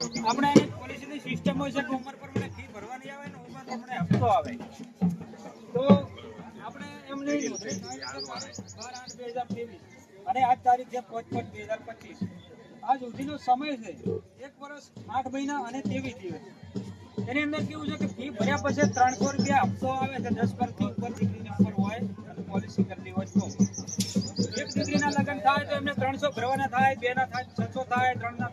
આપણે પોલિસીની સિસ્ટમ હોય છે કે ઉંમર મને ફી ભરવાની આવે ને ઉંમર પ્રમાણે હપ્તો આવે. તો આપણે એમ લઈ લો બાર આઠ બે હજાર ત્રેવીસ અને આજ તારીખ છે પાંચ પાંચ બે હજાર પચીસ. આ સુધીનો સમય છે. એક વર્ષ આઠ મહિના અને ત્રેવીસ દિવસ. એની અંદર કેવું છે કે ફી ભર્યા પછી ત્રણસો રૂપિયા હપ્તો આવે છે. દસ વર્ષથી ઉપર દીકરીની ઉપર હોય અને પોલિસી કરવી હોય તો. એક દીકરીના લગ્ન થાય તો એમને ત્રણસો ભરવાના થાય, બે ના થાય, છસો થાય, ત્રણ ના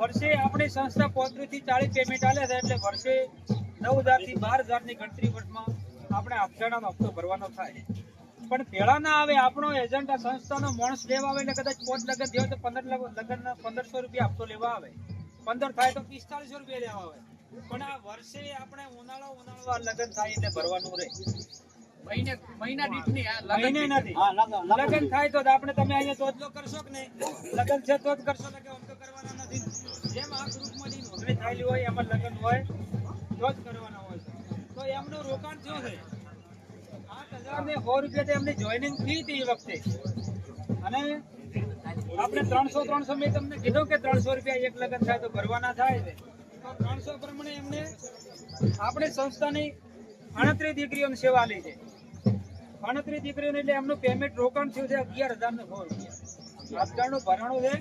વર્ષે આપણી સંસ્થા પોત્રીસથી ચાલીસ પેમેન્ટ આલે છે એટલે વર્ષે નવ હજારથી બાર હજારની ગણતરી વર્ષમાં આપણે હપ્તાનો હપ્તો ભરવાનો થાય. પણ પેલા ના આવે આપણો એજન્ટ આ સંસ્થાનો માણસ લેવા આવે એટલે કદાચ પોત લગન થયો તો પંદર લગન પંદરસો રૂપિયા હપ્તો લેવા આવે. પંદર થાય તો પિસ્તાલીસો રૂપિયા લેવા આવે. પણ આ વર્ષે આપણે ઉનાળો ઉનાળો આ લગન થાય એટલે ભરવાનું રહે. મહિને મહિના લગન નથી. લગન થાય તો આપણે તમે અહીંયા તો કરશો કે નહીં? લગન છે તો જ કરશો કે આમ તો કરવાના નથી. જેમ આ ગ્રુપમાંથી નોંધણી થયેલી હોય, એમાં લગન હોય, તો જ કરવાના હોય તો એમનું રોકાણ શું છે આઠ હજાર સો રૂપિયા એમની જોઈનિંગ ફી હતી એ વખતે. અને આપણે ત્રણસો ત્રણસો મેં તમને કીધું કે ત્રણસો રૂપિયા એક લગન થાય તો ભરવાના થાય છે. તો ત્રણસો પ્રમાણે એમને આપણી સંસ્થાની અણત્રીસ દીકરીઓની સેવા લી છે. અણત્રીસ એટલે એમનું પેમેન્ટ રોકાણ થયું છે અગિયાર હજાર ને સો રૂપિયા. આપગાળનું ભરાણું છે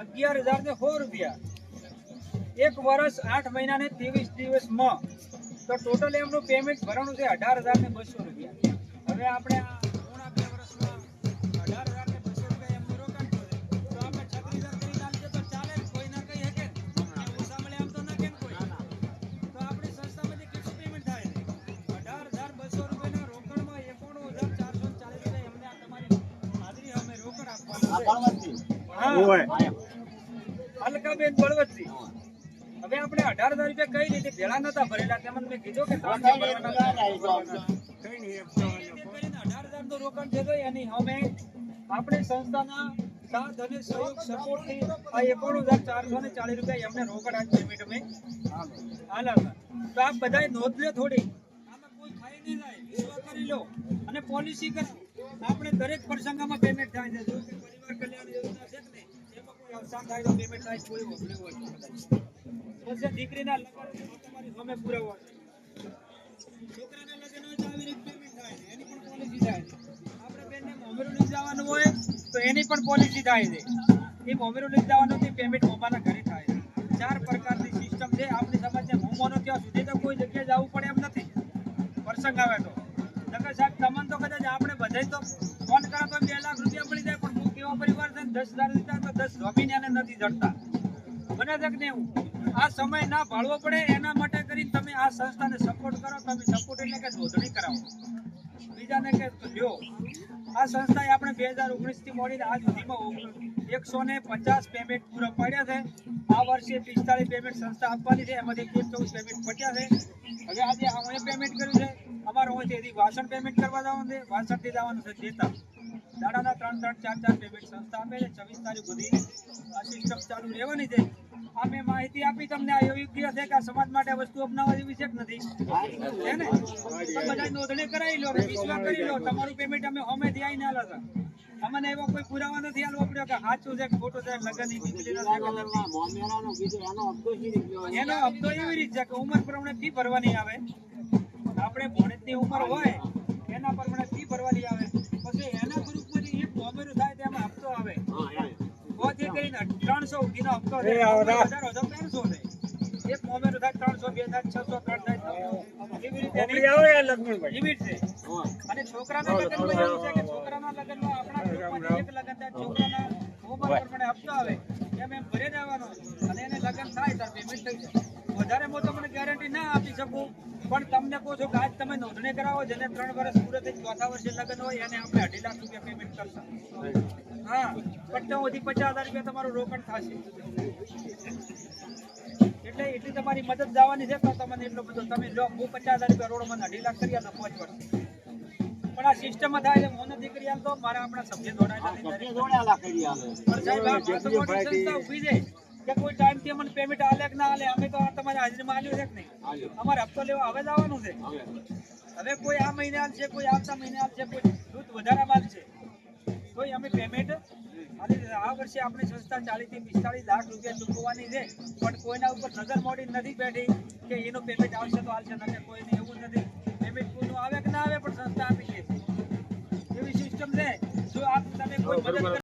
અગિયાર હજાર ને સો રૂપિયા. એક વર્ષ આઠ મહિના ને ત્રેવીસ દિવસમાં. તો ટોટલ એમનું પેમેન્ટ ભરવાનું છે અઢાર હજાર ને બસો રૂપિયા હવે આપણે આ અલકાબેન બળવતજી હવે આપણે અઢાર હજાર રૂપિયા કઈ રીતે ભેળા નતા ભરેલા. તેમજ મેં કીધું કે ત્રણસો હજાર અઢાર હજારનું રોકાણ છે એની અમે આપણી સંસ્થાના સાથ અને સહયોગ સપોર્ટથી આ એકોણું હજાર ચારસો ને ચાલીસ રૂપિયા એમને રોકડ આજ પેમેન્ટ અમે હાલા તો આપ બધા નોંધ લો થોડી. આમાં કોઈ ખાઈ નહીં જાય કરી લો. અને પોલિસી કરો. આપણે દરેક પ્રસંગમાં પેમેન્ટ થાય છે. જો કે પરિવાર કલ્યાણ યોજના અવસાન થાય તો પેમેન્ટ થાય, કોઈ હોબળ્યું હોય. પછી દીકરીના લગ્ન તમારી સામે પુરાવો છોકરાના લગ્ન હોય તો આવી રીતે પેમેન્ટ થાય એની પણ પોલિસી થાય આપણે બેનને મોમેરું લઈ જવાનું હોય, તો એની પણ પોલિસી થાય છે. એ મોમેરું લઈ જવાનું તે પેમેન્ટ મોમાના ઘરે થાય ચાર પ્રકારની સિસ્ટમ છે. આપણી સમાજને હું માનો ત્યાં સુધી તો કોઈ જગ્યાએ જવું પડે એમ નથી. પ્રસંગ આવે તો. નકર સાહેબ, તમને તો કદાચ આપણે બધાય તો ફોન કરો તો દસ હજાર લીધા દસ જમીન? આ સમય ના ભાળવો પડે, એના માટે કરીને તમે આ સંસ્થાને સપોર્ટ કરો, તમે સપોર્ટ એટલે કે નોંધણી કરાવો બીજાને કે લ્યો આ સંસ્થાએ આપણે બે હજાર ઓગણીસથી મળીને આજ સુધીમાં એકસો ને પચાસ પેમેન્ટ પૂરા પાડ્યા છે. આ વર્ષે પિસ્તાળીસ પેમેન્ટ સંસ્થા આપવાની છે, એમાંથી તેર ચૌદ પેમેન્ટ પટ્યા છે. હવે આજે અમે પેમેન્ટ કર્યું છે. અમારો હોય તેથી વાસણ પેમેન્ટ કરવા જવાનું છે. વાસણથી જવાનું છે દેતા દાડાના ત્રણ ત્રણ ચાર ચાર પેમેન્ટ સંસ્થા આપે છે. છવ્વીસ તારીખ સુધી આ સિસ્ટમ ચાલુ રહેવાની છે. આ મેં માહિતી આપી તમને આ યોગ્ય છે કે સમાજ માટે વસ્તુ અપનાવવા જેવી છે નથી? છે ને? બધા નોંધણી કરાવી લો વિશ્વાસ કરી લો. તમારું પેમેન્ટ અમે હોમેથી આવીને ના હતા અમને એવો કોઈ પુરાવા નથી આલવો પડ્યો કે સાચું છે કે ખોટું છે લગન. એનો હપ્તો એવી રીત છે કે ઉંમર પ્રમાણે ફી ભરવાની આવે. આપણે ભણતની ઉંમર હોય એના પ્રમાણે ફી ભરવાની આવે. ત્રણસો હપ્તો એક થાય બે થાય છસો ત્રણ થાય લિમિટ છે અને છોકરાના લગ્નમાં એવું છે કે છોકરાના લગ્નમાં આપણા એક લગ્ન થાય છોકરાના હપ્તો આવે. વધારે હું તમને ગેરંટી ના આપી શકું. પણ તમને કહું છું કે આજ તમે નોંધણી કરાવો, જેને ત્રણ વર્ષ પૂરે થઈ, ચોથા વર્ષે લગ્ન હોય, એને આપણે અઢી લાખ રૂપિયા પેમેન્ટ કરશું. હા, પણ તો સુધી પચાસ હજાર રૂપિયા તમારું રોકાણ થશે. એટલે એટલી તમારી મદદ જવાની છે તો તમને એટલો બધો તમે લો, હું પચાસ હજાર રૂપિયા રોડ મને અઢી લાખ કરી આપો પાંચ વર્ષ. પણ આ સિસ્ટમમાં થાય છે. મોને દીકરી આમ તો મારા આપણા સભ્ય જોડાયેલા છે. દરેક. પણ સાહેબ આ સંસ્થા ઊભી છે કે કોઈ ટાઈમથી અમને પેમેન્ટ આલે કે ના આલે અમે તો આ તમારી હાજરીમાં આલ્યું છે કે નહીં? અમારે હપ્તો લેવા હવે જ આવવાનું છે. હવે. કોઈ આ મહિને આવશે કોઈ આવતા મહિને આવશે કોઈ દૂધ વધારે છે કોઈ અમે પેમેન્ટ અને આ વર્ષે આપણી સંસ્થા 40 થી 45 લાખ રૂપિયા ચૂકવવાની છે. પણ કોઈના ઉપર નજર મોડી નથી બેઠી કે એનું પેમેન્ટ આવશે તો આવશે નકર કોઈને એવું નથી. આવે કે ના આવે પણ સંસ્થા આપી છે એવી સિસ્ટમ છે. જો આપ તમે કોઈ મદદ